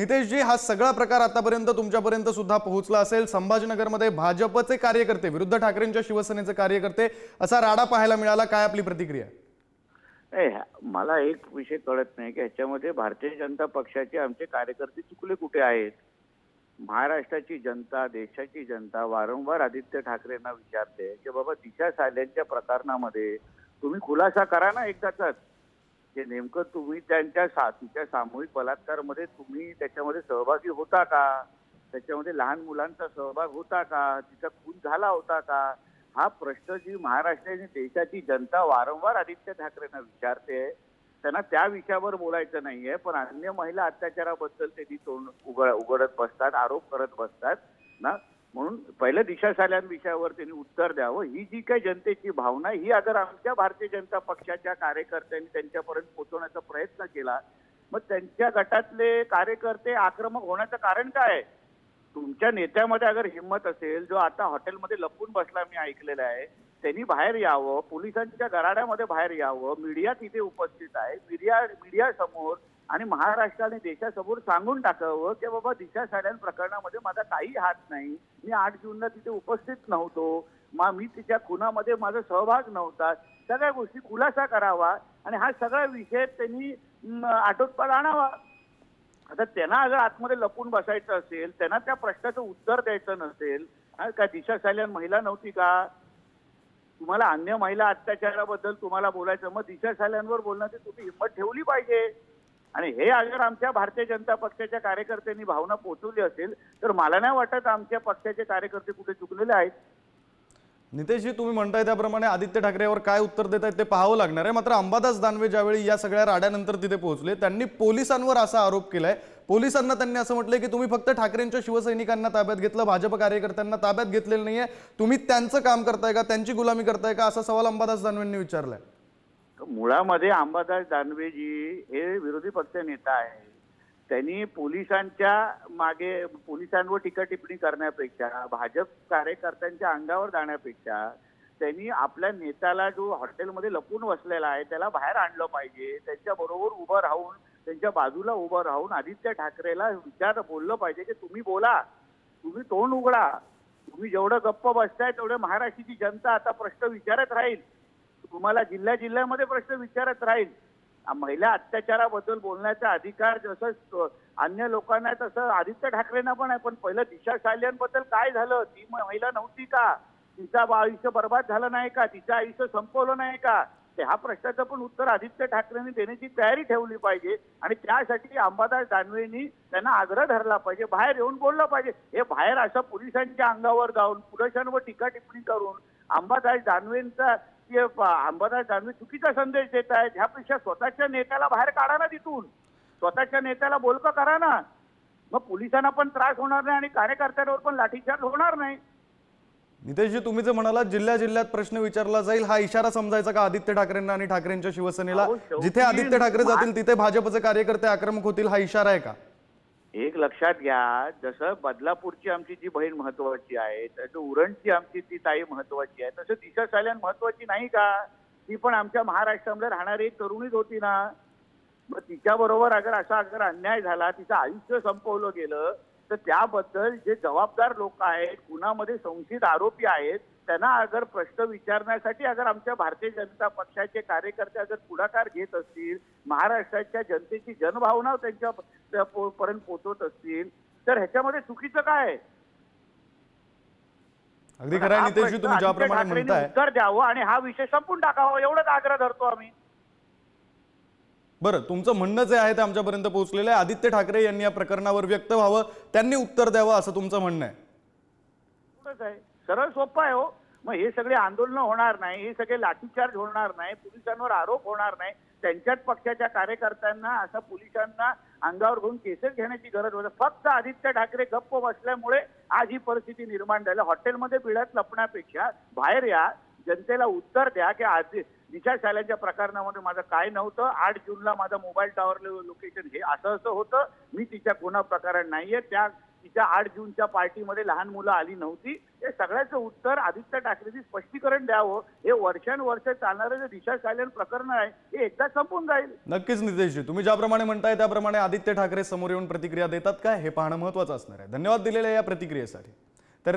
नितेशजी हा सगळा प्रकार आतापर्यंत तुमच्यापर्यंत सुद्धा पोहोचला असेल. संभाजीनगरमध्ये भाजपचे कार्यकर्ते विरुद्ध ठाकरेंच्या शिवसेनेचे कार्यकर्ते असा राडा पाहायला मिळाला. काय आपली प्रतिक्रिया? ह्या- मला एक विषय कळत नाही की ह्याच्यामध्ये भारतीय जनता पक्षाचे आमचे कार्यकर्ते चुकले कुठे आहेत? महाराष्ट्राची जनता देशाची जनता वारंवार आदित्य ठाकरेंना विचारते की बाबा दिशा साल्यांच्या प्रकरणामध्ये तुम्ही खुलासा करा ना एकदाचाच. की नेमकं तुम्ही त्यांच्या सा तिच्या सामूहिक बलात्कारमध्ये तुम्ही त्याच्यामध्ये सहभागी होता का? त्याच्यामध्ये लहान मुलांचा सहभाग होता का? तिचा खून झाला होता का? हा प्रश्न जी महाराष्ट्र आणि देशाची जनता वारंवार आदित्य ठाकरेंना विचारते त्यांना त्या विषयावर बोलायचं नाहीये पण अन्य महिला अत्याचाराबद्दल त्यांनी तोंड उघड उघडत बसतात आरोप करत बसतात ना? म्हणून पहिलं दिशा साल्यां विषयावर त्यांनी उत्तर द्यावं. ही जी काही जनतेची भावना ही अगर आमच्या भारतीय जनता पक्षाच्या कार्यकर्त्यांनी त्यांच्यापर्यंत पोहोचवण्याचा प्रयत्न केला. मग त्यांच्या गटातले कार्यकर्ते आक्रमक होण्याचं कारण काय आहे? तुमच्या नेत्यामध्ये अगर हिंमत असेल जो आता हॉटेलमध्ये लपून बसला मी ऐकलेलं आहे त्यांनी बाहेर यावं पोलिसांच्या गराड्यामध्ये बाहेर यावं मीडिया तिथे उपस्थित आहे मीडिया मीडिया समोर आणि महाराष्ट्राने देशासमोर सांगून टाकावं की बाबा दिशा साड्यां प्रकरणामध्ये माझा काही हात नाही. मी आठ जूनला तिथे उपस्थित नव्हतो. मा मी तिच्या खुनामध्ये माझा सहभाग नव्हता. सगळ्या गोष्टी खुलासा करावा आणि हा सगळा विषय त्यांनी म, आणावा. आता त्यांना अगर आतमध्ये लपून बसायचं असेल त्यांना त्या प्रश्नाचं उत्तर द्यायचं नसेल का दिशा साल्यान महिला नव्हती का? तुम्हाला अन्य महिला अत्याचाराबद्दल तुम्हाला बोलायचं मग दिशा साल्यांवर बोलण्याची तुम्ही हिंमत ठेवली पाहिजे. आणि हे अगर आमच्या भारतीय जनता पक्षाच्या कार्यकर्त्यांनी भावना पोचवली असेल तर मला नाही वाटत आमच्या पक्षाचे कार्यकर्ते कुठे चुकलेले आहेत. नितेशजी तुम्ही म्हणताय त्याप्रमाणे आदित्य ठाकरेवर काय उत्तर देत आहेत ते पाहावं लागणार आहे. मात्र अंबादास दानवे ज्यावेळी या सगळ्या राड्यानंतर तिथे पोहोचले त्यांनी पोलिसांवर असा आरोप केलाय. पोलिसांना त्यांनी असं म्हटलंय की तुम्ही फक्त ठाकरेंच्या शिवसैनिकांना ताब्यात घेतलं भाजप कार्यकर्त्यांना ताब्यात घेतलेलं नाहीये. तुम्ही त्यांचं काम करताय का? त्यांची गुलामी करताय का? असा सवाल अंबादास दानवेंनी विचारलाय. मुळामध्ये अंबादास दानवेजी हे विरोधी पक्ष नेता आहे त्यांनी पोलिसांच्या मागे पोलिसांवर टीका टिप्पणी करण्यापेक्षा भाजप कार्यकर्त्यांच्या अंगावर जाण्यापेक्षा त्यांनी आपल्या नेत्याला जो हॉटेलमध्ये लपून बसलेला आहे त्याला बाहेर आणलं पाहिजे. त्यांच्या बरोबर उभं राहून त्यांच्या बाजूला उभं राहून आदित्य ठाकरेला विचार बोललं पाहिजे की तुम्ही बोला तुम्ही तोंड उघडा. तुम्ही जेवढं गप्प बसताय तेवढे महाराष्ट्राची जनता आता प्रश्न विचारत राहील. तुम्हाला जिल्ह्या जिल्ह्यामध्ये प्रश्न विचारत राहील. महिला अत्याचाराबद्दल बोलण्याचा अधिकार जसं अन्य लोकांना तसं आदित्य ठाकरेंना पण आहे. पण पहिलं दिशा शाल्यांबद्दल काय झालं? ती महिला नव्हती का? तिचा बा- आयुष्य बर्बाद झालं नाही का? तिचं आयुष्य संपवलं नाही का? ते ह्या प्रश्नाचं पण उत्तर आदित्य ठाकरेंनी देण्याची तयारी ठेवली पाहिजे. आणि त्यासाठी अंबादास दानवेंनी त्यांना आग्रह धरला पाहिजे. बाहेर येऊन बोललं पाहिजे. हे बाहेर असं पोलिसांच्या अंगावर जाऊन पुरुषांवर टीका टिप्पणी करून अंबादास दानवेंचा प- अंबादास दानवे चुकीचा संदेश देत आहेत. ह्यापेक्षा स्वतःच्या नेत्याला बाहेर काढा ना तिथून. स्वतःच्या नेत्याला बोलकं करा ना. मग पोलिसांना पण त्रास होणार नाही आणि कार्यकर्त्यांवर पण लाठीचार्ज होणार नाही. नितेशजी तुम्ही जे म्हणालात जिल्ह्या जिल्ह्यात प्रश्न विचारला जाईल हा इशारा समजायचा का आदित्य ठाकरेंना आणि ठाकरेंच्या शिवसेनेला? जिथे आदित्य ठाकरे जातील तिथे भाजपचे कार्यकर्ते आक्रमक होतील हा इशारा आहे का? एक लक्षात घ्या जसं बदलापूरची आमची जी बहीण महत्वाची आहे तसं उरणची आमची ती ताई महत्वाची आहे तसं दिशा साल्यान महत्वाची नाही का? ती पण आमच्या महाराष्ट्रामध्ये राहणारी एक तरुणीच होती ना. मग तिच्याबरोबर अगर असा अगर अन्याय झाला तिचं आयुष्य संपवलं गेलं तर त्याबद्दल जे जबाबदार लोक आहेत गुन्हामध्ये संशयित आरोपी आहेत त्यांना अगर प्रश्न विचारण्यासाठी अगर आमच्या भारतीय जनता पक्षाचे कार्यकर्ते अगर पुढाकार घेत असतील महाराष्ट्राच्या जनतेची जनभावना त्यांच्या पर्यंत पोहोचवत असतील तर ह्याच्यामध्ये चुकीचं काय आहे? अगदी खरं नितेशजी तुम्ही ज्याप्रमाणे म्हणताय. उत्तर द्यावं आणि हा विषय संपून टाकावा एवढंच आग्रह धरतो आम्ही. बरं तुमचं म्हणणं जे आहे ते आमच्यापर्यंत पोहोचलेलं आहे. आदित्य ठाकरे यांनी या प्रकरणावर व्यक्त व्हावं त्यांनी उत्तर द्यावं असं तुमचं म्हणणं आहे. सरळ सोपं आहे हो. मग हे सगळे आंदोलन होणार नाही हे सगळे लाठीचार्ज होणार नाही पोलिसांवर आरोप होणार नाही. त्यांच्याच पक्षाच्या कार्यकर्त्यांना असं पोलिसांना अंगावर घेऊन केसेस घेण्याची गरज होती. फक्त आदित्य ठाकरे गप्प बसल्यामुळे आज ही परिस्थिती निर्माण झाली. हॉटेलमध्ये बिळात लपण्यापेक्षा बाहेर या जनतेला उत्तर द्या की आज दिशा शाळेच्या प्रकरणामध्ये माझं काय नव्हतं. आठ जूनला माझं मोबाईल टॉवर लोकेशन हे असं असं होतं. मी तिच्या गुन्हा प्रकरण नाहीये. त्या तिच्या आठ जूनच्या पार्टीमध्ये लहान मुलं आली नव्हती. हे सगळ्याचं उत्तर आदित्य ठाकरेंनी स्पष्टीकरण द्यावं. हे वर्षानुवर्ष चालणारं जे दिशा सायलेंट प्रकरण आहे हे एकदा संपून जाईल. नक्कीच नितेशजी तुम्ही ज्याप्रमाणे म्हणताय त्याप्रमाणे आदित्य ठाकरे समोर येऊन प्रतिक्रिया देतात काय हे पाहणं महत्वाचं असणार आहे. धन्यवाद दिलेल्या या प्रतिक्रियेसाठी. तर